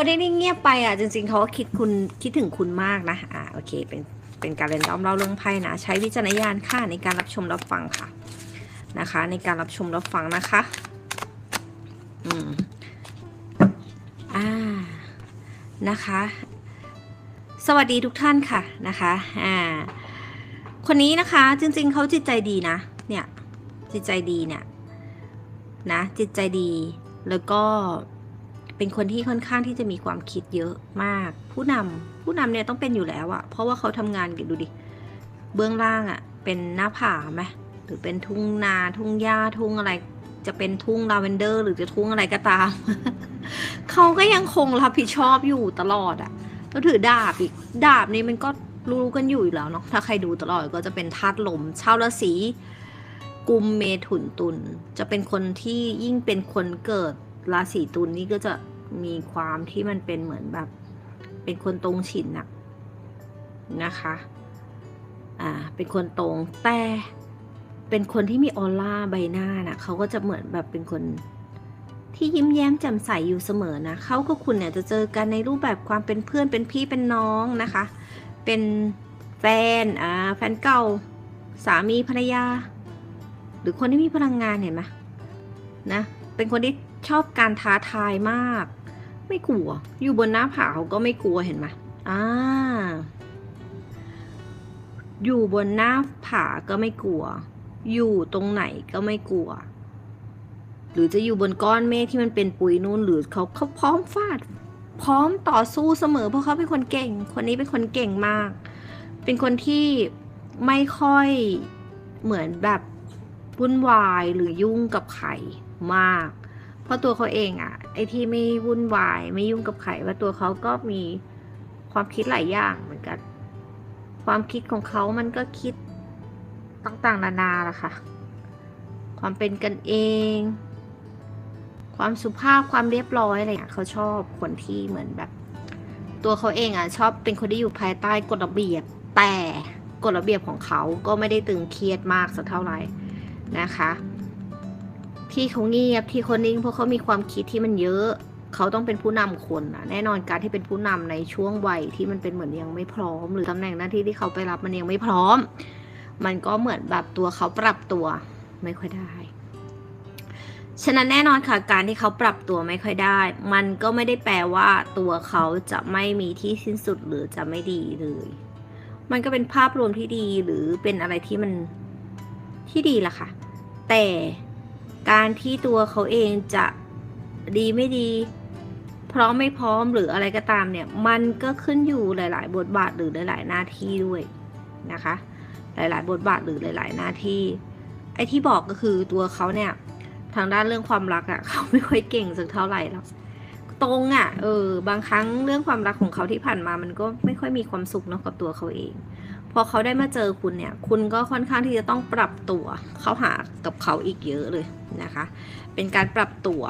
คนได้นิ่งเงียบไปอะจริงๆเขาก็คิดคุณคิดถึงคุณมากนะอ่าโอเคเป็นเป็นการเล่นดอมเล่าเรื่องไพ่นะ ใช้วิจารณญาณค่ะในการรับชมรับฟังค่ะนะคะ ในการรับชมรับฟังนะคะอืมอ่านะคะ สวัสดีทุกท่านค่ะนะคะอ่าคนนี้นะคะจริงๆเขาจิตใจดีนะเนี่ยจิตใจดีเนี่ยนะจิตใจดีแล้วก็ เป็นคนที่ค่อนข้างที่จะมีความคิดเยอะมาก ผู้นำผู้นำเนี่ยต้องเป็นอยู่แล้วอะเพราะว่าเขาทำงานกันดูดิ เบื้องล่างอะเป็นหน้าผาไหมหรือเป็นทุ่งนาทุ่งหญ้าทุ่งอะไร จะเป็นทุ่งลาเวนเดอร์ หรือจะทุ่งอะไรก็ตาม เขาก็ยังคงรับผิดชอบอยู่ตลอดอะแล้วถือดาบอีกดาบนี่มันก็รู้กันอยู่อยู่แล้วเนาะถ้าใครดูตลอดก็จะเป็นธาตุลมชาวราศีกุมเมถุนตุลจะเป็นคนที่ยิ่งเป็นคนเกิดราศีตุลนี่ก็จะ มีความที่มันเป็นเหมือนแบบ เป็นคนตรงฉินอะนะคะ อ่า เป็นคนตรงแต่เป็นคนที่มีออร่าใบหน้านะเขาก็จะเหมือนแบบเป็นคนที่ยิ้มแย้มแจ่มใสอยู่เสมอนะเขากับคุณเนี่ยจะเจอกันในรูปแบบความเป็นเพื่อนเป็นพี่เป็นน้องนะคะ เป็นแฟนอ่าแฟนเก่าสามีภรรยา หรือคนที่มีพลังงานเห็นไหมนะเป็นคนที่ชอบการท้าทายมาก ไม่กลัว อยู่บนหน้าผาเขาก็ไม่กลัวเห็นไหมอ่า อยู่บนหน้าผาก็ไม่กลัว อยู่ตรงไหนก็ไม่กลัว หรือจะอยู่บนก้อนเมฆที่มันเป็นปุยนู่นหรือเขาเขาพร้อมฟาด พร้อมต่อสู้เสมอเพราะเขาเป็นคนเก่ง คนนี้เป็นคนเก่งมาก เป็นคนที่ไม่ค่อยเหมือนแบบวุ่นวายหรือยุ่งกับใครมาก เพราะตัวเขาเองอะไอที่ไม่วุ่นวาย ไม่ยุ่งกับใครว่าตัวเขาก็มีความคิดหลายอย่างเหมือนกัน ความคิดของเขามันก็คิดต่างๆ นานาละค่ะ ความเป็นกันเอง ความสุภาพความเรียบร้อยอะไรอย่างเงี้ยเขาชอบคนที่เหมือนแบบ ตัวเขาเองอะชอบเป็นคนที่อยู่ภายใต้กฎระเบียบ แต่กฎระเบียบของเขาก็ไม่ได้ตึงเครียดมากสักเท่าไหร่นะคะ ที่เขาเงียบที่เขานิ่งเพราะเขามีความคิดที่มันเยอะ เขาต้องเป็นผู้นำคนนะแน่นอนการที่เป็นผู้นำในช่วงวัยที่มันเป็นเหมือนยังไม่พร้อม หรือตำแหน่งหน้าที่ที่เขาไปรับมันยังไม่พร้อม มันก็เหมือนแบบตัวเขาปรับตัวไม่ค่อยได้ ฉะนั้นแน่นอนค่ะ การที่เขาปรับตัวไม่ค่อยได้ มันก็ไม่ได้แปลว่าตัวเขาจะไม่มีที่สิ้นสุดหรือจะไม่ดีเลยมันก็เป็นภาพรวมที่ดีหรือเป็นอะไรที่มันที่ดีล่ะค่ะ แต่ การที่ตัวเขาเองจะดีไม่ดีพร้อมไม่พร้อมหรืออะไรก็ตามเนี่ย มันก็ขึ้นอยู่หลาย ๆ บทบาทหรือหลาย ๆ หน้าที่ด้วยนะคะ หลาย ๆ บทบาทหรือหลาย ๆ หน้าที่ ไอ้ที่บอกก็คือตัวเขาเนี่ยทางด้านเรื่องความรักอะ่ะเขาไม่ค่อยเก่งสักเท่าไหร่หรอกตรงอะ่ะเออบางครั้งเรื่องความรักของเขาที่ผ่านมามันก็ไม่ค่อยมีความสุขเนาะกับตัวเขาเอง พอเขาได้มาเจอคุณเนี่ย คุณก็ค่อนข้างที่จะต้องปรับตัว เข้าหากับเขาอีกเยอะเลยนะคะ เป็นการปรับตัว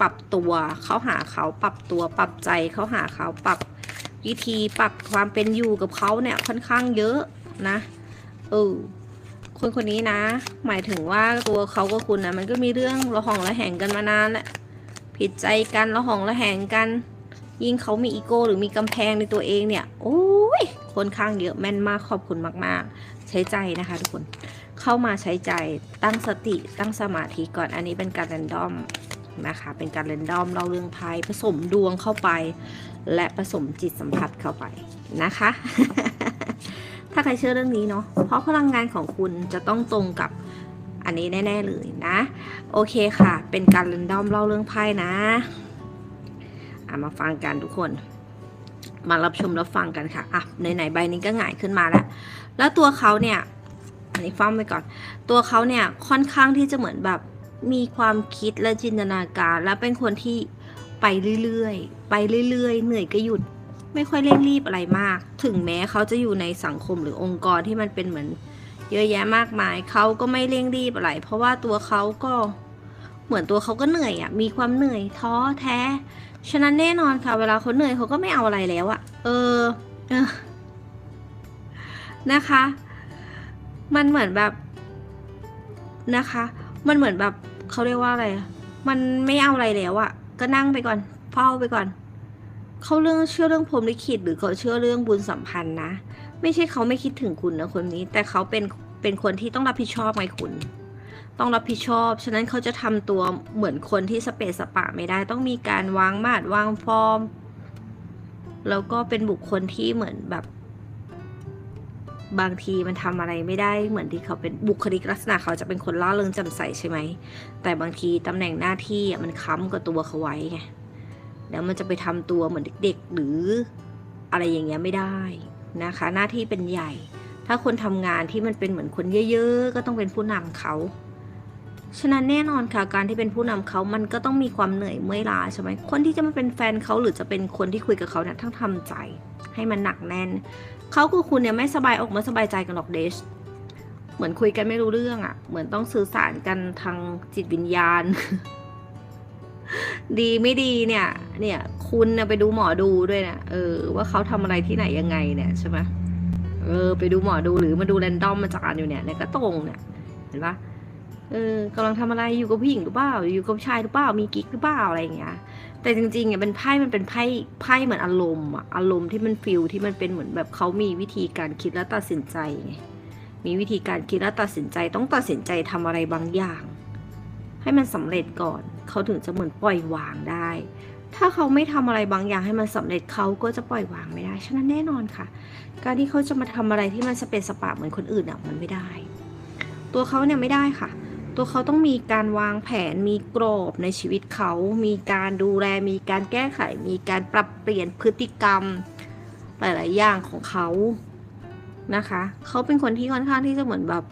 ปรับตัวเข้าหาเขาปรับตัว ปรับใจเข้าหาเขาปรับวิธีปรับความเป็นอยู่กับเขาเนี่ยค่อนข้างเยอะนะเออคนคนนี้นะ หมายถึงว่าตัวเขากับคุณนะมันก็มีเรื่องระหองระแหงกันมานานแหละผิดใจกันระหองระแหงกัน ยิ่งเขามีอีโก้หรือมีกำแพงในตัวเองเนี่ย โอ้ ยค่อนข้างเยอะแม่นมากขอบคุณมาก ๆ ใช้ใจนะคะทุกคนเข้ามาใช้ใจตั้งสติตั้งสมาธิก่อนอันนี้เป็นการแรนดอมนะคะ เป็นการเรนดอมเล่าเรื่องไพ่ผสมดวงเข้าไป และผสมจิตสัมผัสเข้าไปนะคะ ถ้าใครเชื่อเรื่องนี้เนาะเพราะพลังงานของคุณจะต้องตรงกับอันนี้แน่ ๆ เลยนะ โอเคค่ะ เป็นการเรนดอมเล่าเรื่องไพ่นะอะมาฟังกันทุกคน มารับชมรับฟังกันค่ะ อะไหนๆใบนี้ก็หงายขึ้นมาแล้ว แล้วตัวเขาเนี่ย อันนี้ฟังไปก่อน ตัวเขาเนี่ยค่อนข้างที่จะเหมือนแบบมีความคิดและจินตนาการ และเป็นคนที่ไปเรื่อยๆ ไปเรื่อยๆ เหนื่อยก็หยุด ไม่ค่อยเร่งรีบอะไรมาก ถึงแม้เขาจะอยู่ในสังคมหรือองค์กรที่มันเป็นเหมือน เยอะแยะมากมาย เขาก็ไม่เร่งรีบอะไร เพราะว่าตัวเขาก็เหมือนตัวเขาก็เหนื่อยอะ่ะ มีความเหนื่อยท้อแท้ ฉะนั้นแน่นอนค่ะ เวลาเขาเหนื่อยเขาก็ไม่เอาอะไรแล้วอะเออเออ นะคะ มันเหมือนแบบนะคะ มันเหมือนแบบเขาเรียกว่าอะไร มันไม่เอาอะไรแล้วอะก็นั่งไปก่อนเฝ้าไปก่อนเขาเรื่องเชื่อเรื่องพรหมลิขิตหรือเขาเชื่อเรื่องบุญสัมพันธ์นะ ไม่ใช่เขาไม่คิดถึงคุณนะคนนี้ แต่เขาเป็นเป็นคนที่ต้องรับผิดชอบไงคุณ ต้องรับผิดชอบ ฉะนั้นเขาจะทำตัวเหมือนคนที่สเปซสปะไม่ได้ ต้องมีการวางมาดวางฟอร์ม แล้วก็เป็นบุคคลที่เหมือนแบบ บางทีมันทำอะไรไม่ได้เหมือนที่เขาเป็นบุคลิกลักษณะเขาจะเป็นคนล่าเริงจ่มใสใช่ไหม แต่บางทีตำแหน่งหน้าที่อะมันค้ำกับตัวเขาไว้ไง แล้วมันจะไปทำตัวเหมือนเด็กๆ หรืออะไรอย่างเงี้ยไม่ได้นะคะ หน้าที่เป็นใหญ่ ถ้าคนทำงานที่มันเป็นเหมือนคนเยอะ ๆ ก็ต้องเป็นผู้นำเขา ฉะนั้นแน่นอนค่ะการที่เป็นผู้นำเขามันก็ต้องมีความเหนื่อยเมื่อยล้าใช่ไหมคนที่จะมาเป็นแฟนเขาหรือจะเป็นคนที่คุยกับเขาเนี่ยต้องทำใจ ให้มันหนักแน่นเขากับคุณเนี่ยไม่สบายอกไม่สบายใจกันหรอกเดชเหมือนคุยกันไม่รู้เรื่องอะ่ะ เหมือนต้องสื่อสารกันทางจิตวิญญาณ ดีไม่ดีเนี่ย เนี่ย คุณเนี่ยไปดูหมอดูด้วยนะเออ ว่าเขาทำอะไรที่ไหนยังไงเนี่ยใช่ไหมเออ ไปดูหมอดูหรือมาดูแรนดอมมาจากอ่านอยู่เนี่ยเนี่ยก็ตรงเนี่ยเห็นปะ เออกำลังทำอะไรอยู่กับผู้หญิงหรือเปล่าอยู่กับชายหรือเปล่ามีกิ๊กหรือเปล่าอะไรอย่างเงี้ย แต่จริงๆเนี่ยเป็นไพ่มันเป็นไพ่ไพ่เหมือนอารมณ์อะอารมณ์ที่มันฟิลที่มันเป็นเหมือนแบบเขามีวิธีการคิดและตัดสินใจไงมีวิธีการคิดและตัดสินใจต้องตัดสินใจทำอะไรบางอย่าง ให้มันสำเร็จก่อนเขาถึงจะเหมือนปล่อยวางได้ ถ้าเขาไม่ทำอะไรบางอย่างให้มันสำเร็จเขาก็จะปล่อยวางไม่ได้ ฉะนั้นแน่นอนค่ะ การที่เขาจะมาทำอะไรที่มันสเปซสปะเหมือนคนอื่นอะมันไม่ได้ ตัวเขาเนี่ยไม่ได้ค่ะ ตัวเขาต้องมีการวางแผนมีกรอบในชีวิตเขา มีการดูแล มีการแก้ไข มีการปรับเปลี่ยนพฤติกรรมหลายๆอย่างของเขานะคะ เขาเป็นคนที่ค่อนข้างที่จะเหมือนแบบ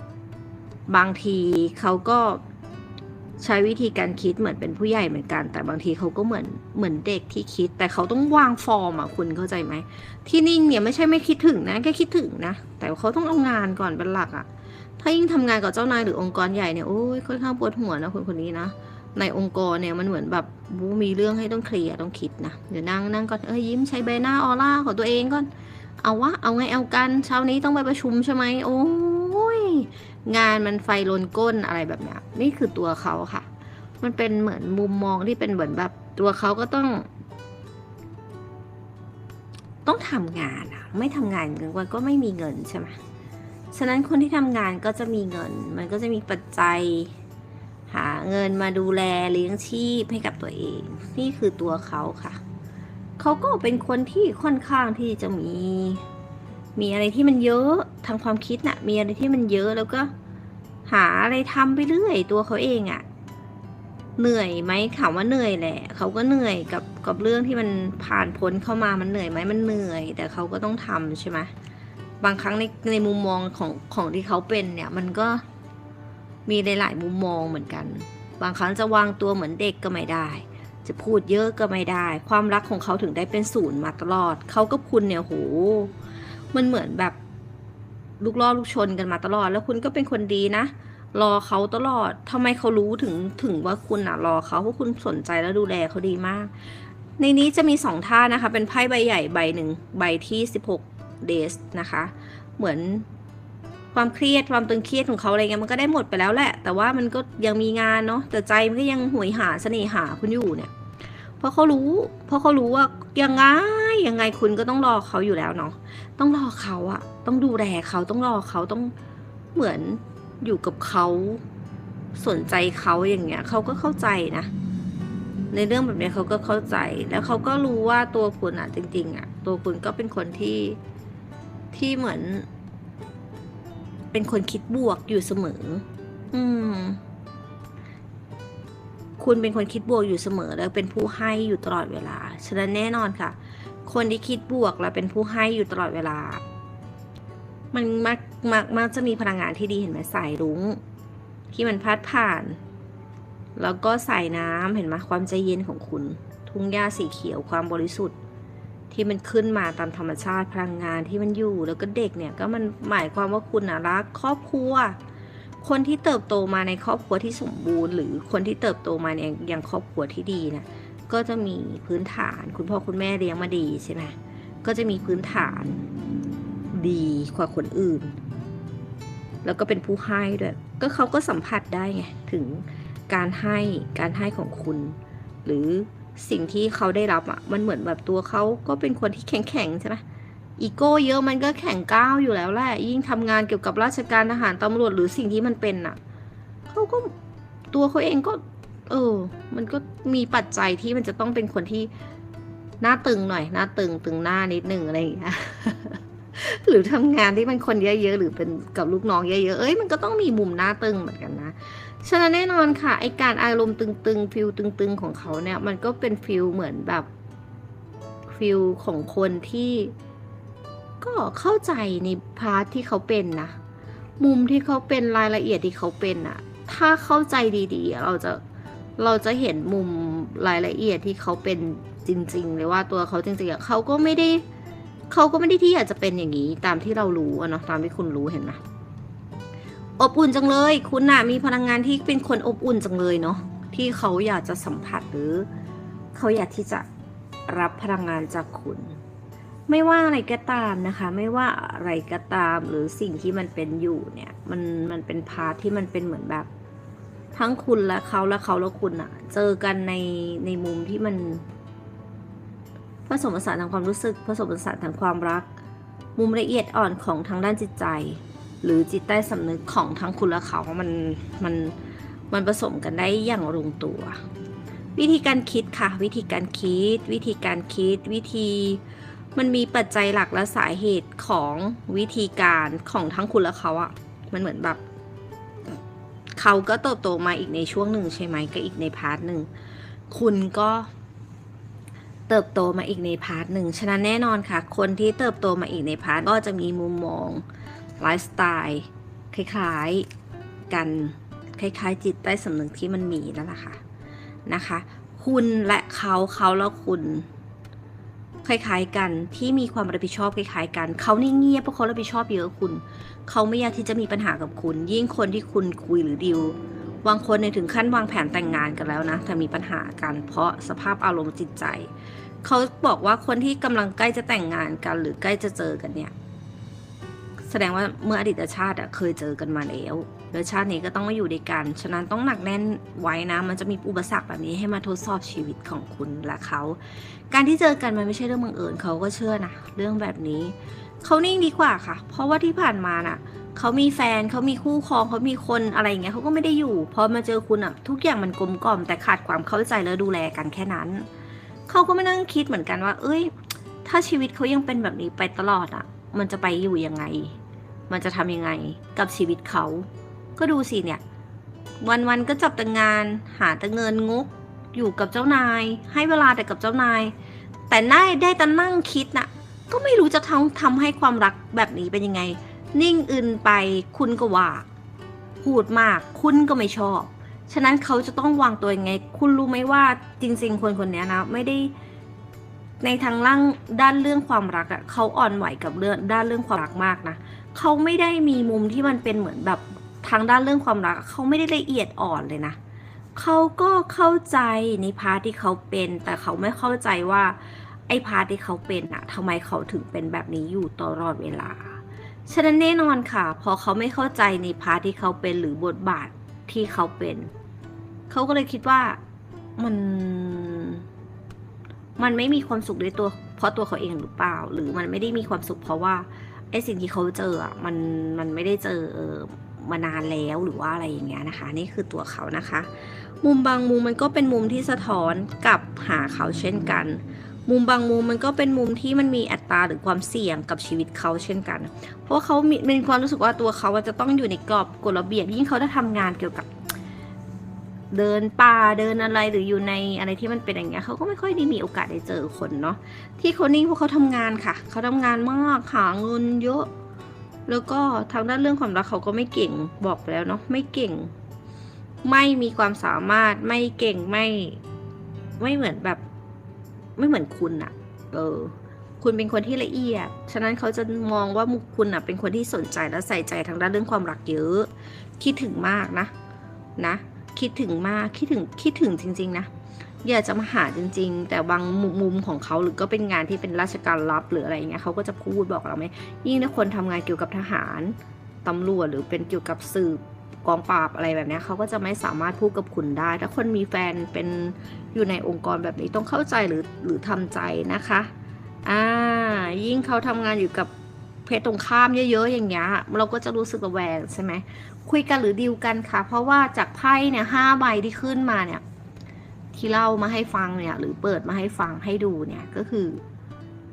บางทีเขาก็ใช้วิธีการคิดเหมือนเป็นผู้ใหญ่เหมือนกัน แต่บางทีเขาก็เหมือนเหมือนเด็กที่คิด แต่เขาต้องวางฟอร์มอะคุณเข้าใจไหมที่นิ่งเนี่ยไม่ใช่ไม่คิดถึงนะแค่คิดถึงนะแต่เขาต้องเอางานก่อนเป็นหลักอะ ถ้ายิ่งทำงานกับเจ้านายหรือองค์กรใหญ่เนี่ยโอ้ยค่อนข้างปวดหัวนะคนคนนี้นะในองค์กรเนี่ยมันเหมือนแบบมีเรื่องให้ต้องเคลียร์ต้องคิดนะเดี๋ยวนั่งนั่งก่อนเอ้ยยิ้มใช้ใบหน้าออร่าของตัวเองก่อนเอาวะเอาไงเอากันเช้านี้ต้องไปประชุมใช่ไหมโอ้ยงานมันไฟลนก้นอะไรแบบนี้นี่คือตัวเขาค่ะ มันเป็นเหมือนมุมมองที่เป็นเหมือนแบบตัวเขาก็ต้อง ต้องทำงานอะไม่ทำงานเงินวันก็ไม่มีเงินใช่ไหม ฉะนั้นคนที่ทำงานก็จะมีเงิน มันก็จะมีปัจจัย หาเงินมาดูแลเลี้ยงชีพให้กับตัวเอง นี่คือตัวเขาค่ะ เขาก็เป็นคนที่ค่อนข้างที่จะมี มีอะไรที่มันเยอะทางความคิดนะ่ะ มีอะไรที่มันเยอะแล้วก็หาอะไรทำไปเรื่อย ตัวเขาเองอะ่ะ เหนื่อยไหมถามว่าเหนื่อยแหละ เขาก็เหนื่อยกับกับเรื่องที่มันผ่านพ้นเข้ามามันเหนื่อยไหมมันเหนื่อย แต่เขาก็ต้องทำใช่ไหม บางครั้งในในมุมมองของของที่เขาเป็นเนี่ยมันก็มีหลายๆมุมมองเหมือนกัน บางครั้งจะวางตัวเหมือนเด็กก็ไม่ได้ จะพูดเยอะก็ไม่ได้ ความรักของเขาถึงได้เป็นศูนย์มาตลอด เขากับคุณเนี่ยโห มันเหมือนแบบลูกล่อลูกชนกันมาตลอด แล้วคุณก็เป็นคนดีนะ รอเขาตลอดทำไมเขารู้ถึงถึงว่าคุณอะรอเขาเพราะคุณสนใจและดูแลเขาดีมาก ในนี้จะมีสองท่านะคะ เป็นไพ่ใบใหญ่ใบหนึ่งใบที่สิบหก เดสนะคะ เหมือนความเครียดความตึงเครียดของเขาอะไรเงี้ยมันก็ได้หมดไปแล้วแหละ แต่ว่ามันก็ยังมีงานเนาะแต่ใจมันก็ยังหวยหาเสน่หาคุณอยู่เนี่ยเพราะเขารู้ เพราะเขารู้ว่ายังไงยังไงคุณก็ต้องรอเขาอยู่แล้วเนาะต้องรอเขาอะต้องดูแลเขาต้องรอเขาต้องเหมือนอยู่กับเขาสนใจเขาอย่างเงี้ยเขาก็เข้าใจนะ ในเรื่องแบบนี้เขาก็เข้าใจ แล้วเขาก็รู้ว่าตัวคุณอะจริง ๆอะตัวคุณก็เป็นคนที่ ที่เหมือน เป็นคนคิดบวกอยู่เสมอ อืม คุณเป็นคนคิดบวกอยู่เสมอ แล้วเป็นผู้ให้อยู่ตลอดเวลา ฉะนั้นแน่นอนค่ะ คนที่คิดบวกและเป็นผู้ให้อยู่ตลอดเวลา มันมักมักมักจะมีพลังงานที่ดีเห็นไหมสายรุ้ง ที่มันพัดผ่าน แล้วก็สายน้ำเห็นไหมความใจเย็นของคุณ ทุ่งหญ้าสีเขียวความบริสุทธิ์ ที่มันขึ้นมาตามธรรมชาติพลังงานที่มันอยู่แล้วก็เด็กเนี่ยก็มันหมายความว่าคุณนะรักครอบครัว คนที่เติบโตมาในครอบครัวที่สมบูรณ์ หรือคนที่เติบโตมาในอยังครอบครัวที่ดีนะก็จะมีพื้นฐาน คุณพ่อคุณแม่เลี้ยงมาดีใช่ไหมก็จะมีพื้นฐานดีกว่าคนอื่น แล้วก็เป็นผู้ให้ด้วย ก็เขาก็สัมผัสได้ไงถึงการให้การให้ของคุณ หรือ สิ่งที่เขาได้รับอะมันเหมือนแบบตัวเขาก็เป็นคนที่แข็งแข็งใช่ไหมอีโก้เยอะมันก็แข็งก้าวอยู่แล้วแหละยิ่งทำงานเกี่ยวกับราชการทหารตำรวจหรือสิ่งที่มันเป็นอะเขาก็ตัวเขาเองก็ เออ มันก็มีปัจจัยที่มันจะต้องเป็นคนที่หน้าตึงหน่อยหน้าตึงตึงหน้านิดหนึ่งอะไรอย่างเงี้ย หรือทำงานที่มันคนเยอะๆหรือเป็นกับลูกน้องเยอะๆเอ้ยมันก็ต้องมีมุมหน้าตึงเหมือนกันนะฉะนั้นแน่นอนค่ะไอการอารมณ์ตึงๆฟิลตึง ๆ ของเขาเนี่ย มันก็เป็นฟิลเหมือนแบบฟิลของคนที่ ก็เข้าใจในพาร์ทที่เขาเป็นนะมุมที่เขาเป็นรายละเอียดที่เขาเป็นอะถ้าเข้าใจดีๆ เราจะเราจะเห็นมุมรายละเอียดที่เขาเป็นจริง ๆ เลยว่าตัวเขาจริงๆอะเขาก็ไม่ได้ เขาก็ไม่ได้ที่อยากจะเป็นอย่างนี้ตามที่เรารู้อะเนาะตามที่คุณรู้เห็นไหมอบอุ่นจังเลย คุณน่ะมีพลังงานที่เป็นคนอบอุ่นจังเลยเนาะที่เขาอยากจะสัมผัสหรือ เขาอยากที่จะรับพลังงานจากคุณ ไม่ว่าอะไรก็ตามนะคะ ไม่ว่าอะไรก็ตามหรือสิ่งที่มันเป็นอยู่เนี่ยมันมันเป็นพาร์ทที่มันเป็นเหมือนแบบ ทั้งคุณและเขาและเขาและคุณอะเจอกันในในมุมที่มัน ผสมผสานทางความรู้สึก ผสมผสานทางความรัก มุมละเอียดอ่อนของทางด้านจิตใจ หรือจิตใต้สำนึกของทั้งคุณและเขามันมันมันผสมกันได้อย่างลงตัว วิธีการคิดค่ะ วิธีการคิด วิธีการคิด วิธีมันมีปัจจัยหลักและสาเหตุของวิธีการของทั้งคุณและเขาอะมันเหมือนแบบเขาก็เติบโตมาอีกในช่วงหนึ่งใช่ไหมก็อีกในพาร์ทหนึ่งคุณก็ เติบโตมาอีกในพาร์ทหนึ่ง ฉะนั้นแน่นอนค่ะ คนที่เติบโตมาอีกในพาร์ทก็จะมีมุมมองไลฟ์สไตล์คล้ายๆกันคล้ายๆ จิตใต้สำนึกที่มันมีนั่นแหละค่ะนะคะ คุณและเขาเขาแล้วคุณคล้ายๆกันที่มีความรับผิดชอบคล้ายๆกัน เขานี่เงียบเพราะเขารับผิดชอบเยอะคุณ เขาไม่อยากที่จะมีปัญหากับคุณ ยิ่งคนที่คุณคุยหรือดิว บางคนในถึงขั้นวางแผนแต่งงานกันแล้วนะ แต่มีปัญหากันเพราะสภาพอารมณ์จิตใจ เขาบอกว่าคนที่กำลังใกล้จะแต่งงานกันหรือใกล้จะเจอกันเนี่ย แสดงว่าเมื่ออดีตชาติอะเคยเจอกันมาแล้ว แล้วชาตินี้ก็ต้องมาอยู่ด้วยกัน ฉะนั้นต้องหนักแน่นไว้นะ มันจะมีอุปสรรคแบบนี้ให้มาทดสอบชีวิตของคุณและเขา การที่เจอกันมันไม่ใช่เรื่องบังเอิญเขาก็เชื่อนะเรื่องแบบนี้ เขานิ่งดีกว่าค่ะ เพราะว่าที่ผ่านมาน่ะเขามีแฟนเขามีคู่ครองเขามีคนอะไรอย่างเงี้ยเขาก็ไม่ได้อยู่ พอมาเจอคุณอะทุกอย่างมันกลมกล่อมแต่ขาดความเข้าใจและดูแลกันแค่นั้น เขาก็ไม่นั่งคิดเหมือนกันว่า เอ้ย ถ้าชีวิตเขายังเป็นแบบนี้ไปตลอดอะ มันจะไปอยู่ยังไง มันจะทำยังไงกับชีวิตเขา ก็ดูสิเนี่ย วันๆก็จับแต่งาน หาแต่เงินงก อยู่กับเจ้านาย ให้เวลาแต่กับเจ้านาย แต่น่าได้แต่นั่งคิดน่ะ ก็ไม่รู้จะทำทำให้ความรักแบบนี้เป็นยังไง นิ่งอึนไปคุณก็ว่า พูดมากคุณก็ไม่ชอบ ฉะนั้นเขาจะต้องวางตัวยังไง คุณรู้ไหมว่าจริง ๆ คนคนนี้นะไม่ได้ในทางล่างด้านเรื่องความรักอะ่ะเขาอ่อนไหวกับเรื่องด้านเรื่องความรักมากนะเขาไม่ได้มีมุมที่มันเป็นเหมือนแบบ ทางด้านเรื่องความรักเขาไม่ได้ละเอียดอ่อนเลยนะเขาก็เข้าใจในพาร์ทที่เขาเป็น แต่เขาไม่เข้าใจว่าไอ้พาร์ทที่เขาเป็นอะทำไมเขาถึงเป็นแบบนี้อยู่ตลอดเวลา ฉะนั้นแน่นอนค่ะ พอเขาไม่เข้าใจในพาร์ทที่เขาเป็นหรือบทบาทที่เขาเป็น เขาก็เลยคิดว่ามัน มันไม่มีความสุขด้วยตัว เพราะตัวเขาเองหรือเปล่า หรือมันไม่ได้มีความสุขเพราะว่าไอ้สิ่งที่เขาเจออะมันมันไม่ได้เจอ มานานแล้วหรือว่าอะไรอย่างเงี้ยนะคะ นี่คือตัวเขานะคะ มุมบางมุมมันก็เป็นมุมที่สะท้อนกับหาเขาเช่นกัน มุมบางมุมมันก็เป็นมุมที่มันมีอัตราหรือความเสี่ยงกับชีวิตเขาเช่นกัน เพราะเขามีเป็นความรู้สึกว่าตัวเขาอะจะต้องอยู่ในกรอบกฎระเบียบยิ่งเขาได้ทำงานเกี่ยวกับเดินป่าเดินอะไรหรืออยู่ในอะไรที่มันเป็นอย่างเงี้ยเขาก็ไม่ค่อยได้มีโอกาสได้เจอคนเนาะที่เขานิ่งเพราะเขาทำงานค่ะ เขาทำงานมากหาเงินเยอะ แล้วก็ทางด้านเรื่องความรักเขาก็ไม่เก่งบอกไปแล้วเนาะไม่เก่ง ไม่มีความสามารถไม่เก่งไม่ ไม่เหมือนแบบ ไม่เหมือนคุณอะเออ คุณเป็นคนที่ละเอียด ฉะนั้นเขาจะมองว่ามุกคุณอะเป็นคนที่สนใจและใส่ใจทางด้านเรื่องความรักเยอะ คิดถึงมากนะ นะ คิดถึงมากคิดถึงคิดถึงจริง ๆ นะ อยากจะมาหาจริง ๆ แต่บางมุมของเขาหรือก็เป็นงานที่เป็นราชการลับหรืออะไรอย่างเงี้ยเขาก็จะพูดบอกเราไหมยิ่งถ้าคนทำงานเกี่ยวกับทหารตำรวจหรือเป็นเกี่ยวกับสืบกองปราบอะไรแบบนี้เขาก็จะไม่สามารถพูดกับคุณได้ ถ้าคนมีแฟนเป็นอยู่ในองค์กรแบบนี้ต้องเข้าใจหรือหรือทำใจนะคะอ่ายิ่งเขาทำงานอยู่กับเพศตรงข้ามเยอะๆอย่างเงี้ยเราก็จะรู้สึกระแวงใช่ไหมคุยกันหรือดีลกันค่ะ เพราะว่าจากไพ่เนี่ยห้าใบที่ขึ้นมาเนี่ย ที่เล่ามาให้ฟังเนี่ย หรือเปิดมาให้ฟังให้ดูเนี่ยก็คือ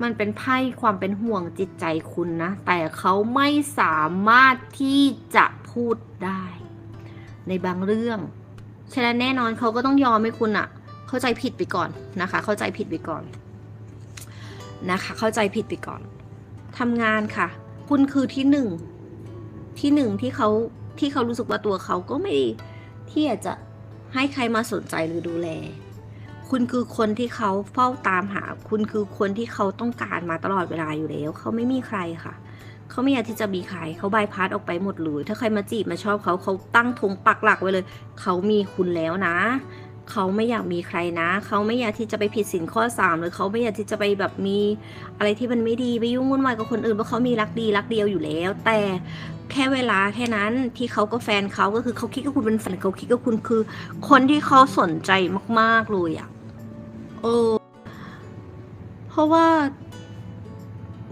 มันเป็นไพ่ความเป็นห่วงจิตใจคุณนะ แต่เขาไม่สามารถที่จะพูดได้ ในบางเรื่องฉะนั้นแน่นอนเขาก็ต้องยอมให้คุณอะเข้าใจผิดไปก่อนนะคะ เข้าใจผิดไปก่อนนะคะ เข้าใจผิดไปก่อนทำงานค่ะ คุณคือที่หนึ่งที่หนึ่งที่เขาที่เขารู้สึกว่าตัวเขาก็ไม่ที่อยากจะ ให้ใครมาสนใจหรือดูแล คุณคือคนที่เขาเฝ้าตามหา คุณคือคนที่เขาต้องการมาตลอดเวลาอยู่แล้ว เขาไม่มีใครค่ะ เขาไม่อยากที่จะมีใครเขาบายพาสออกไปหมดเลยถ้าใครมาจีบมาชอบเขาเขาตั้งธงปักหลักไว้เลย เขามีคุณแล้วนะ เขาไม่อยากมีใครนะ เขาไม่อยากที่จะไปผิดสินข้อสามหรือเขาไม่อยากที่จะไปแบบมีอะไรที่มันไม่ดีไปยุ่งวุ่นวายกับคนอื่นเพราะเขามีรักดีรักเดียวอยู่แล้ว แต่แค่เวลาแค่นั้นที่เขาก็แฟนเขาก็คือเขาคิดว่าคุณเป็นแฟนเขาคิดว่าคุณคือ คนที่เขาสนใจมาก ๆเลยอะเออเพราะว่า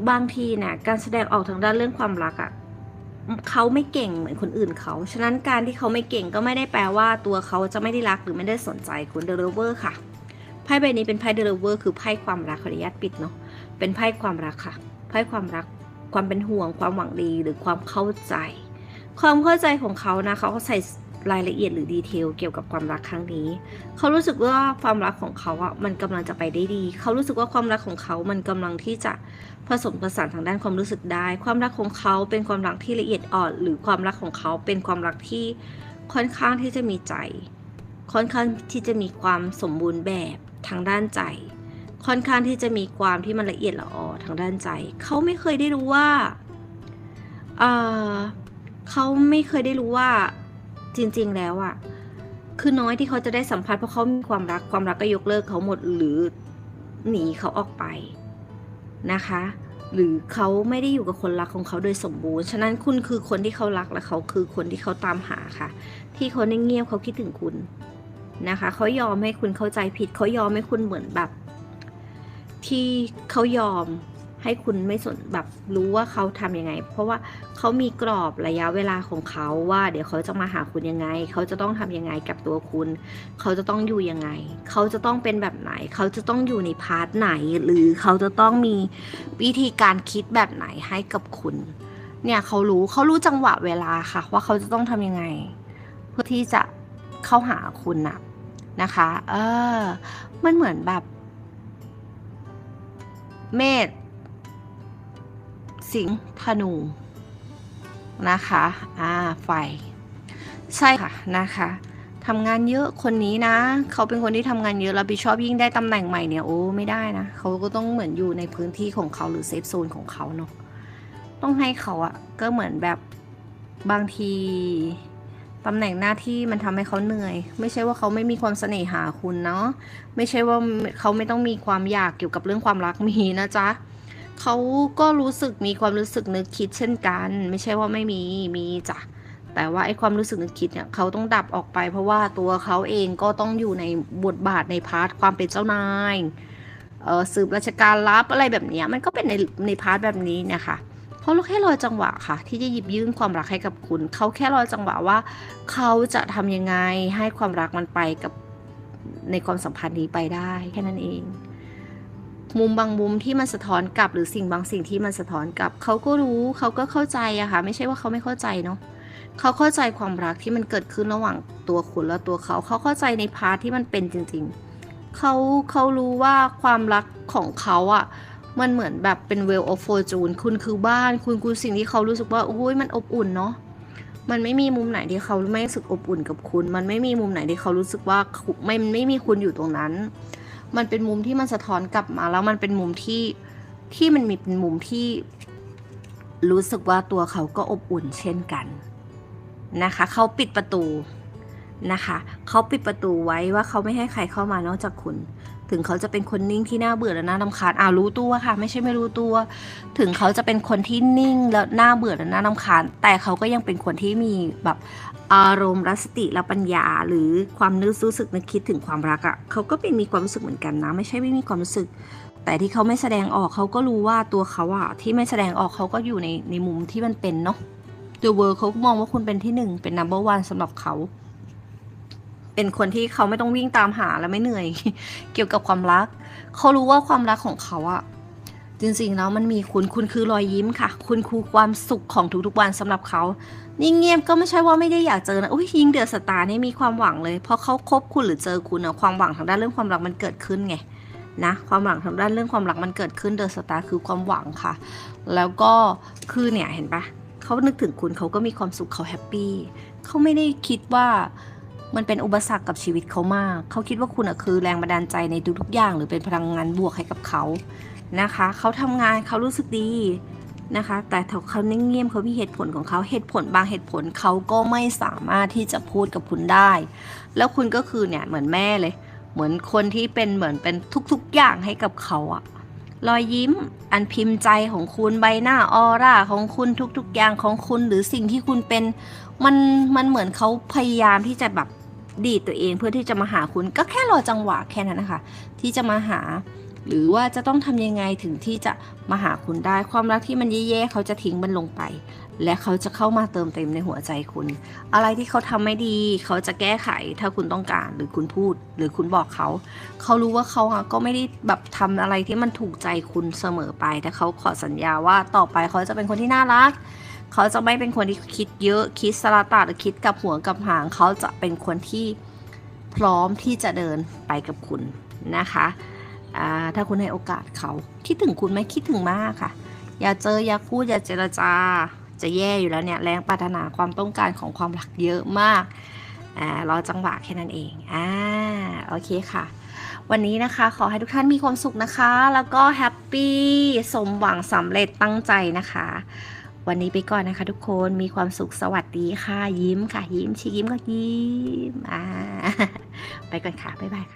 บางทีเนี่ยการแสดงออกทางด้านเรื่องความรักอะ เขาไม่เก่งเหมือนคนอื่นเขา ฉะนั้นการที่เขาไม่เก่งก็ไม่ได้แปลว่าตัวเขาจะไม่ได้รักหรือไม่ได้สนใจคุณเดลเวอร์ค่ะไพ่ใบนี้เป็นไพ่เดลเวอร์คือไพ่ความรักขออนุญาตปิดเนาะเป็นไพ่ความรักค่ะไพ่ความรัก ความเป็นห่วง ความหวังดีหรือความเข้าใจ ความเข้าใจของเขานะเขาใส่ รายละเอียดหรือดีเทลเกี่ยวกับความรักครั้งนี้ เขารู้สึกว่าความรักของเขาอะมันกำลังจะไปได้ดี เขารู้สึกว่าความรักของเขา มันกำลังที่จะผสมผสานทางด้านความรู้สึกได้ ความรักของเขาเป็นความรักที่ละเอียดอ่อน หรือความรักของเขาเป็นความรักที่ค่อนข้างที่จะมีใจ ค่อนข้างที่จะมีความสมบูรณ์แบบทางด้านใจ ค่อนข้างที่จะมีความที่มันละเอียดละออทางด้านใจ เขาไม่เคยได้รู้ว่า เออเขาไม่เคยได้รู้ว่า จริง ๆ แล้วอะคือน้อยที่เขาจะได้สัมผัสเพราะเขามีความรักความรักก็ยกเลิกเขาหมดหรือหนีเขาออกไปนะคะ หรือเขาไม่ได้อยู่กับคนรักของเขาโดยสมบูรณ์ ฉะนั้นคุณคือคนที่เขารักและเขาคือคนที่เขาตามหาค่ะ ที่เขาเงียบเขาคิดถึงคุณนะคะเขายอมให้คุณเข้าใจผิดเขายอมให้คุณเหมือนแบบ ที่เขายอม ให้คุณไม่สนแบบรู้ว่าเขาทำยังไง เพราะว่าเขามีกรอบระยะเวลาของเขาว่า เดี๋ยวเขาจะมาหาคุณยังไง เขาจะต้องทำยังไงกับตัวคุณ เขาจะต้องอยู่ยังไง เขาจะต้องเป็นแบบไหน เขาจะต้องอยู่ในพาร์ทไหน หรือเขาจะต้องมีวิธีการคิดแบบไหนให้กับคุณ เนี่ยเขารู้เขารู้จังหวะเวลาค่ะ ว่าเขาจะต้องทำยังไง เพื่อที่จะเข้าหาคุณนะนะคะ เออ มันเหมือนแบบ เมษ สิงห์ธนู นะคะอ่าไฟ ใช่ค่ะนะคะทำงานเยอะคนนี้นะ เขาเป็นคนที่ทำงานเยอะรับผิดชอบยิ่งได้ตำแหน่งใหม่เนี่ยโอ้ไม่ได้นะ เขาก็ต้องเหมือนอยู่ในพื้นที่ของเขาหรือเซฟโซนของเขาเนาะต้องให้เขาอะก็เหมือนแบบบางทีตำแหน่งหน้าที่มันทำให้เขาเหนื่อย ไม่ใช่ว่าเขาไม่มีความเสน่หาคุณเนาะไม่ใช่ว่าเขาไม่ต้องมีความอยากเกี่ยวกับเรื่องความรักมีนะจ๊ะ เขาก็รู้สึกมีความรู้สึกนึกคิดเช่นกัน ไม่ใช่ว่าไม่มีมีจ้ะแต่ว่าไอ้ความรู้สึกนึกคิดเนี่ยเขาต้องดับออกไป เพราะว่าตัวเขาเองก็ต้องอยู่ในบทบาทในพาร์ทความเป็นเจ้านายสืบราชการลับอะไรแบบนี้มันก็เป็นในในพาร์ทแบบนี้นี่ยค่ะเพราะเราแค่รอจังหวะค่ะ ที่จะหยิบยื่นความรักให้กับคุณ เขาแค่รอจังหวะว่า เขาจะทำยังไงให้ความรักมันไปกับในความสัมพันธ์นี้ไปได้แค่นั้นเอง มุมบางมุมที่มันสะท้อนกลับ หรือสิ่งบางสิ่งที่มันสะท้อนกลับ เขาก็รู้เขาก็เข้าใจอะค่ะ ไม่ใช่ว่าเขาไม่เข้าใจเนาะเขาเข้าใจความรักที่มันเกิดขึ้นระหว่างตัวคุณและตัวเขา เขาเข้าใจในพาร์ทที่มันเป็นจริง ๆ เขาเขารู้ว่าความรักของเขาอะมันเหมือนแบบเป็น well of fortune คุณคือบ้าน คุณคือสิ่งที่เขารู้สึกว่าโอ้ยมันอบอุ่นเนาะมันไม่มีมุมไหนที่เขาไม่รู้สึกอบอุ่นกับคุณ มันไม่มีมุมไหนที่เขารู้สึกว่าไม่ไม่มีคุณอยู่ตรงนั้น มันเป็นมุมที่มันสะท้อนกลับมา แล้วมันเป็นมุมที่ที่มันมีเป็นมุมที่รู้สึกว่าตัวเขาก็อบอุ่นเช่นกันนะคะเขาปิดประตูนะคะเขาปิดประตูไว้ว่าเขาไม่ให้ใครเข้ามานอกจากคุณ ถึงเขาจะเป็นคนนิ่งที่น่าเบื่อและน่ารำคาญอ่ารู้ตัวค่ะ ไม่ใช่ไม่รู้ตัว ถึงเขาจะเป็นคนที่นิ่งแล้วน่าเบื่อและน่ารำคาญ แต่เขาก็ยังเป็นคนที่มีแบบอารมณ์รัสติและปัญญา หรือความนึกรู้สึกนึกคิดถึงความรักอะ่ะเขาก็เป็นมีความรู้สึกเหมือนกันนะ ไม่ใช่ไม่มีความรู้สึก แต่ที่เขาไม่แสดงออกเขาก็รู้ว่าตัวเขาอะที่ไม่แสดงออกเขาก็อยู่ในในมุมที่มันเป็นเนาะ The World เขามองว่าคุณเป็นที่หนึ่งเป็น number one สำหรับเขา เป็นคนที่เขาไม่ต้องวิ่งตามหาและไม่เหนื่อย เกี่ยวกับความรัก เขารู้ว่าความรักของเขาอะจริงๆแล้วมันมีคุณคุณคือรอยยิ้มค่ะ คุณคือความสุขของทุกๆวันสำหรับเขานิ่งเงียบก็ไม่ใช่ว่าไม่ได้อยากเจอนะอุ้ยยิงเดือดสตาร์นี่มีความหวังเลยเพราะเขาคบคุณหรือเจอคุณอะความหวังทางด้านเรื่องความรักมันเกิดขึ้นไงนะความหวังทางด้านเรื่องความรักมันเกิดขึ้นเดอะสตาร์คือความหวังค่ะ แล้วก็คือเนี่ยเห็นปะเขานึกถึงคุณเขาก็มีความสุขเขาแฮปปี้เขาไม่ได้คิดว่า มันเป็นอุปสรรคกับชีวิตเขามาก เขาคิดว่าคุณอะคือแรงบันดาลใจในทุกๆอย่าง หรือเป็นพลังงานบวกให้กับเขานะคะ เขาทำงานเขารู้สึกดีนะคะ แต่ถ้าเขาเงียบเขามีเหตุผลของเขาเหตุผลบางเหตุผลเขาก็ไม่สามารถที่จะพูดกับคุณได้ แล้วคุณก็คือเนี่ยเหมือนแม่เลย เหมือนคนที่เป็นเหมือนเป็นทุกๆอย่างให้กับเขาอะรอยยิ้มอันพิมพ์ใจของคุณใบหน้าออร่าของคุณทุกๆอย่างของคุณหรือสิ่งที่คุณเป็นมันมันเหมือนเขาพยายามที่จะแบบ ดีตัวเองเพื่อที่จะมาหาคุณก็แค่รอจังหวะแค่นั้นนะคะ ที่จะมาหา หรือว่าจะต้องทำยังไงถึงที่จะมาหาคุณได้ความรักที่มันแย่ๆเขาจะทิ้งมันลงไป และเขาจะเข้ามาเติมเต็มในหัวใจคุณ อะไรที่เขาทำไม่ดี เขาจะแก้ไขถ้าคุณต้องการ หรือคุณพูด หรือคุณบอกเขา เขารู้ว่าเขาก็ไม่ได้แบบทำอะไรที่มันถูกใจคุณเสมอไปแต่เขาขอสัญญาว่าต่อไปเขาจะเป็นคนที่น่ารัก เขาจะไม่เป็นคนที่คิดเยอะคิดสลาตาหรือคิดกับหัวกับหาง เขาจะเป็นคนที่พร้อมที่จะเดินไปกับคุณนะคะถ้าคุณให้โอกาสเขา คิดถึงคุณไหมคิดถึงมากค่ะ อย่าเจออย่าพูดอย่าเจรจา จะแย่อยู่แล้วเนี่ยแรงปรารถนาความต้องการของความรักเยอะมากอ่ารอจังหวะแค่นั้นเองอ่าโอเคค่ะ วันนี้นะคะขอให้ทุกท่านมีความสุขนะคะ แล้วก็แฮปปี้สมหวังสำเร็จตั้งใจนะคะ วันนี้ไปก่อนนะคะทุกคนมีความสุขสวัสดีค่ะ ยิ้มค่ะ ยิ้มชี้ยิ้มก็ยิ้มอ่าไปก่อนค่ะ บ๊ายบายค่ะ